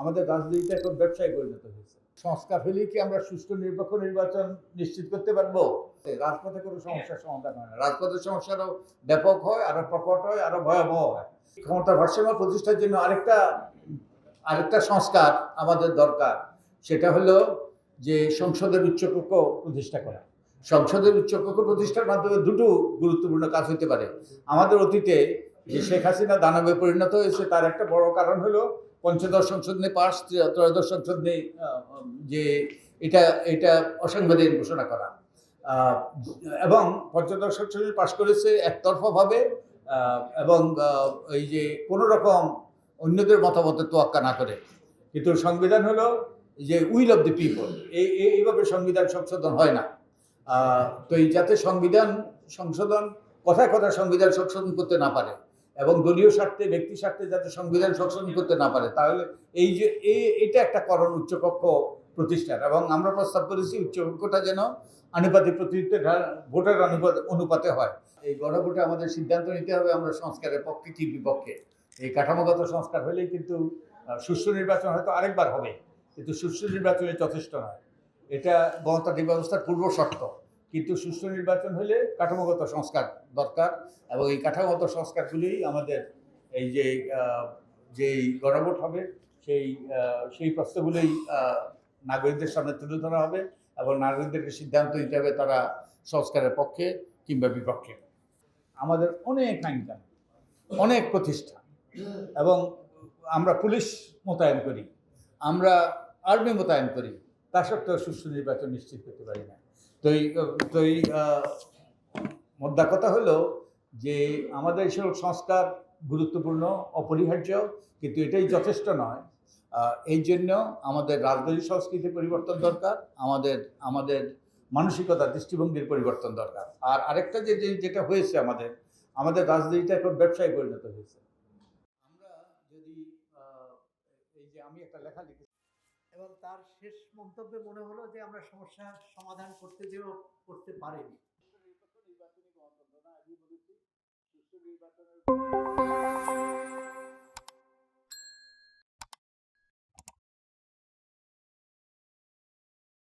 আমাদের রাজনীতিটা এখন ব্যবসায় পরিণত হয়েছে। সংস্কার হলেই কি আমরা সুষ্ঠু নিরপেক্ষ নির্বাচন নিশ্চিত করতে পারব? রাজপথে কোনো সমস্যার সমাধান হয় না। রাজপথের সমস্যা ব্যাপক হয় আরও প্রকট হয় আরও ভয়াবহ হয়। ক্ষমতার ভারসাম্য প্রতিষ্ঠার জন্য আরেকটা আরেকটা সংস্কার আমাদের দরকার। সেটা হলো যে সংসদের উচ্চকক্ষ প্রতিষ্ঠা করা। সংসদের উচ্চকক্ষ প্রতিষ্ঠার মাধ্যমে দুটো গুরুত্বপূর্ণ কাজ হতে পারে। আমাদের অতীতে যে শেখ হাসিনা দানবে পরিণত হয়েছে, তার একটা বড় কারণ হলো পঞ্চদশ সংসদ নিয়ে পাশ, ত্রয়োদশ সংসদ নিয়ে যে এটা এটা অসাংবিধানিক ঘোষণা করা। এবং পঞ্চদশ সংসদ পাশ করেছে একতরফাভাবে এবং এই যে কোনো রকম অন্যদের মতামতের তোয়াক্কা না করে। কিন্তু সংবিধান হলো যে উইল অফ দি পিপল। এই- এইভাবে সংবিধান সংশোধন হয় না। তো এই যাতে সংবিধান সংশোধন, কথায় কথায় সংবিধান সংশোধন করতে না পারে এবং দলীয় স্বার্থে, ব্যক্তি স্বার্থে যাতে সংবিধান সংশোধন করতে না পারে, তাহলে এই যে এটা একটা করণ উচ্চকক্ষ প্রতিষ্ঠার এবং আমরা প্রস্তাব করেছি উচ্চকক্ষটা যেন আনুপাতিক প্রতিনিধিত্বের হার- ভোটের অনুপাত অনুপাতে হয়। এই গণভোটে আমাদের সিদ্ধান্ত নিতে হবে আমরা সংস্কারের পক্ষে কি বিপক্ষে। এই কাঠামোগত সংস্কার হলেই কিন্তু সুষ্ঠু নির্বাচন হয়তো আরেকবার হবে, কিন্তু সুষ্ঠু নির্বাচনে যথেষ্ট নয়। এটা গণতান্ত্রিক ব্যবস্থার পূর্ব শর্ত। কিন্তু সুষ্ঠু নির্বাচন হলে কাঠামোগত সংস্কার দরকার এবং এই কাঠামোগত সংস্কারগুলি আমাদের এই যে যেই গণভোট হবে, সেই সেই প্রশ্নগুলোই নাগরিকদের সামনে তুলে ধরা হবে এবং নাগরিকদেরকে সিদ্ধান্ত নিতে হবে তারা সংস্কারের পক্ষে কিংবা বিপক্ষে। আমাদের অনেক আইনকানুন অনেক প্রতিষ্ঠান এবং আমরা পুলিশ মোতায়েন করি, আমরা আর্মি মোতায়েন করি, তা সত্ত্বেও সুষ্ঠু নির্বাচন নিশ্চিত করতে পারি না। তো তো মোদ্দা কথা হলো যে আমাদের এইসব সংস্কার গুরুত্বপূর্ণ, অপরিহার্য, কিন্তু এটাই যথেষ্ট নয়। এই জন্য আমাদের রাজনৈতিক সংস্কৃতি পরিবর্তন দরকার, আমাদের আমাদের মানসিকতা, দৃষ্টিভঙ্গির পরিবর্তন দরকার। আর আরেকটা যে- যেটা হয়েছে আমাদের আমাদের রাজনীতিটা এখন ব্যবসায় পরিণত হয়েছে। আমরা যদি এই যে আমি একটা লেখা লিখেছি। এবং তার শেষ মন্তব্যে মনে হলো যে আমরা সমস্যার সমাধান করতে যেও করতে পারিনি। নির্বাচনী গণতন্ত্র না বলেছি, সুষ্ঠু নির্বাচনের